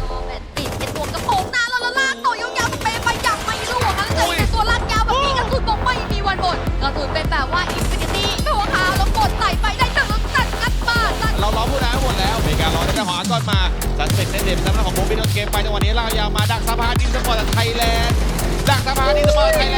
ก็เป็นติดเป็นตัวกระโปรงหน้าแล้วแล้วลากต่อยาวๆสเปรย์ไปอย่างไม่รู้อะค่ะแล้วเจอเป็นตัวลากยาวแบบนี้กระสุนบอกไม่มีวันหมดกระสุนเป็นแบบว่าอินฟินิตี้ตัวขาวแล้วกดใส่ไปได้แต่รถตัดอัดมาตัดเราล้อมผู้ร้ายหมดแล้วมีการล้อในทหารก่อนมาสันเสร็จเส้นเด็ดสำหรับของโบวินโดนเกมไปจังหวะนี้ลากยาวมาดักสะพานดินสปอร์ตไทยแลนด์ดักสะพานดินสปอร์ตไทย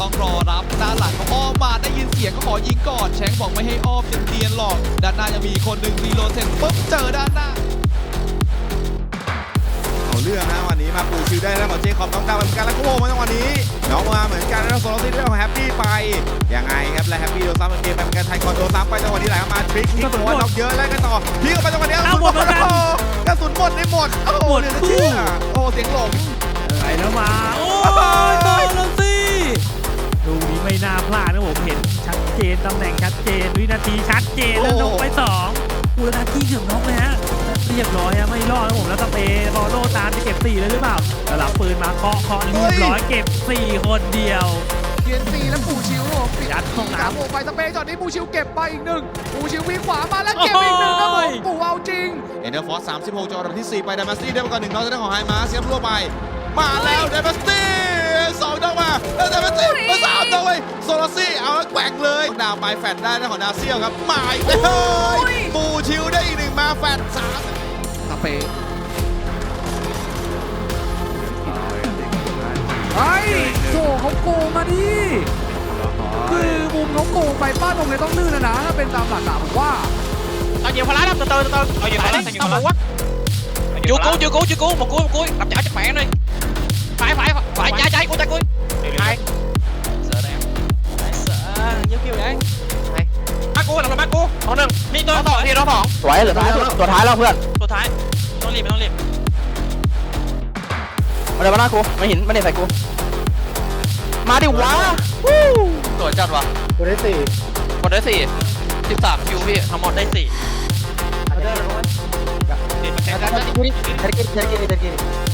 ต่อดีอะต้องรอรับด้านหลังเขาอ้อมมาได้ยินเสียงก็ขอยิงก่อนแชงบอกไม่ให้อ้อมเนียนๆหรอกด้านหน้ายังมีคนหนึ่งรีโหลดเสร็จปุ๊บเจอด้านหน้าเอาเรื่องนะวันนี้มาปูชิวได้แล้วของเจคอบน้องดาวเหมือนกันแล้วก็โมมาจังหวะนี้น้องมาเหมือนกันแล้วโซโลซี่ได้ของแฮปปี้ไปยังไงครับและแฮปปี้โดนซ้ำเป็นเกมไปเหมือนกันไทยคอนโดนซ้ำไปจังหวะนี้ไหลเข้ามาทริกทิ้งตัวน้องเยอะแล้วกันต่อทิ้งออกไปจังหวะนี้กระสุนหมดแล้วกระสุนหมดได้หมดโอ้โหเหลือเชื่อโอ้เสียงหลงไหลแล้วมาโอ้ยโดนแล้ ทีชัดเจนแล้วลงไปสองอูรนาทีเกือบน็อกเลยฮะเรียบร้อยฮะไม่รอดนะผมแล้วสเปย์บอลโลตามจะเก็บสี่เลยหรือเปล่าแล้วรับปืนมาเคาะเคาะเรียบร้อยเก็บสี่คนเดียวเกียนซีและปูชิวครับผมปิดยัดห้องน้ำสามโมงไปสเปย์จอดนี้ปูชิวเก็บไปอีกหนึ่งปูชิววิ่งขวามาแล้วเก็บอีกหนึ่งครับผมปูเอาจริงเอ็นเดอร์ฟอร์ส36จอดับที่4ไปดามาสตี้ได้มาก่อนหนึ่งน้องจะได้ของไฮมาสครับรั่วไป มาแล้วดามาสตี้สองดอกมาแล้วดามาสตี้มาสามดอกเลย โซลาซี่เอาแล้วแกว่งเลยดาวไปแฟดได้นะของดาเซียลครับหมายเลยปูชิวได้อีกหนึ่งมาแฟดสามสเปย์เฮ้ยโถเขาโกงมาดิคือมุมเขาโกงไปป้าตรงนี้ต้องลื่นแล้วนะถ้าเป็นตามหลักอะผมว่า Tao nhiều phá lá lắm, từ từ từ từ. Tao nhiều phá lá, tao nhiều phá lá quá. Chưa cứu, chưa cứu, chưa cứu, một cuối, một cuối, đập trả cho mẹ nó đi. Phải, phải, phải, phải, trái, trái, sợ, nhớ kêu đấy. Hai. Bác cua, làm rồi bác cua. Còn đừng, đi tôi thỏ, thì nó thỏ. สวยเหลือท้ายตัวท้ายแล้วเพื่อน Tôi thái. Nó liềm, nó liềm. มาเดี๋ยวมาหน้ากูไม่เห็นไม่เห็นใส่กู มาดิวะวู้สวยจัดว่ะตัวได้สี่คนได้สี่สิบสามคิวพี่ทั้งหมดได้สี่เทรกินเทรกินเทรกิน Kaya